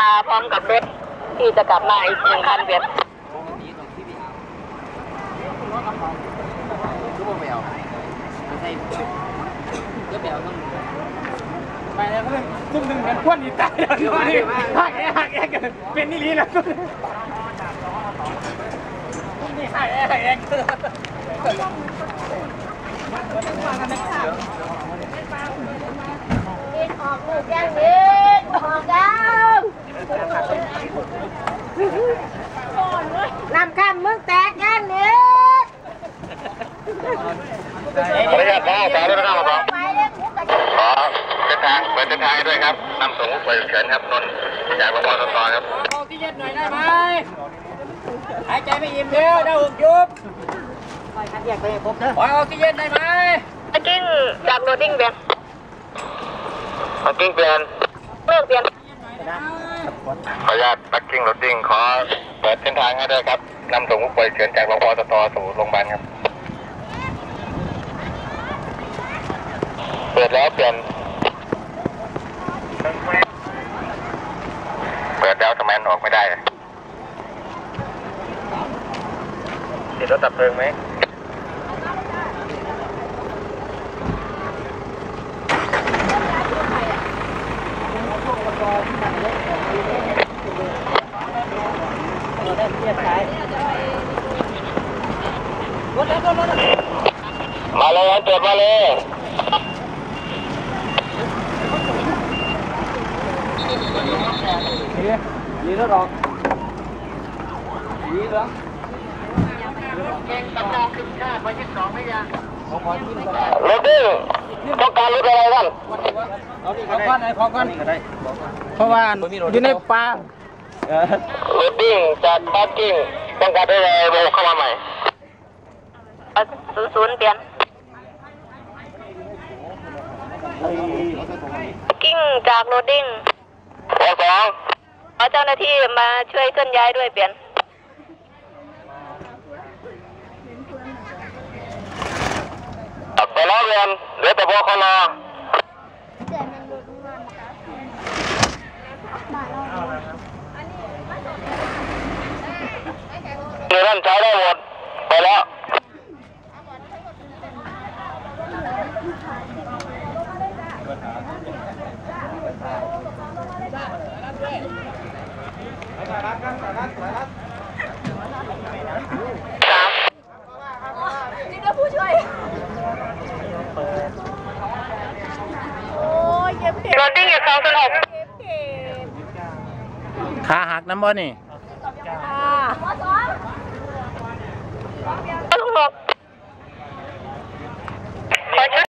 มาพร้อมกับรถที่จะกลับมาอีกหนึ่งคันเบียดไปแล้วก็ซุ่มหนึ่งกันควนอีตายแล้วซุ่มหนึ่งหักแอะหักแอะกันเป็นนี่ลีแล้วซุ่มหนึ่งซุ่มนี่หักแอะหักแอะออกลูกแก้งนิดออกดาวนำข้ามมึงแตกแก้งนิด ขออนุญาตขอขอด้วยนะครับผม ไปเล่นมุกกระจ ขอเส้น ทางเปิดเส้นทางให้ด้วยครับนำส่งผู้ป่วยฉุกเฉินครับนนท์จากรพสตครับออกที่เย็นหน่อยได้ไหมหายใจไม่อิ่มเดียวเดาหุบยุบปล่อยออกที่เย็นได้ไหมกิ้งจากโรดิ้งเบียดปักกิ้งเปลี่ยนเลิกเบียดขออนุญาตปักกิ้งรถดิ้งขอเปิดเส้นทางให้ด้วยครับนำส่งผู้ป่วยฉุกเฉินจากรพสตสู่โรงพยาบาลครับ เปิดแล้วเปลี่ยน เปิดแล้วทำไมมัน ออกไม่ได้ติดรถดับเพลิงไหมมาเลยอันเปิดมาเลย ดีแล้วหรอกดีแล้วรถดิ้งต้องการรถอะไรบ้างเอาดิขอก้อนไหนขอก้อนเพราะว่าอยู่ในป่ารถดิ้งจากปักกิ้งต้องการรถอะไรโบกเข้ามาใหม่ศูนย์ศูนย์เบียดกิ้งจากโรดิ้งวอสอง ขอเจ้าหน้าที่มาช่วยเคลื่อนย้ายด้วยเปลี่ยนไปล้อเรียนเหลือแต่พอคอนอเรือนั่นใช้ได้หมดไปแล้ว นี่ก็ผู้ช่วย โอ้ยเย็บเข็มรถดิ้งอยู่สองศูนย์หกเย็บเข็มขาหักน้ำบ่นี่ค่ะ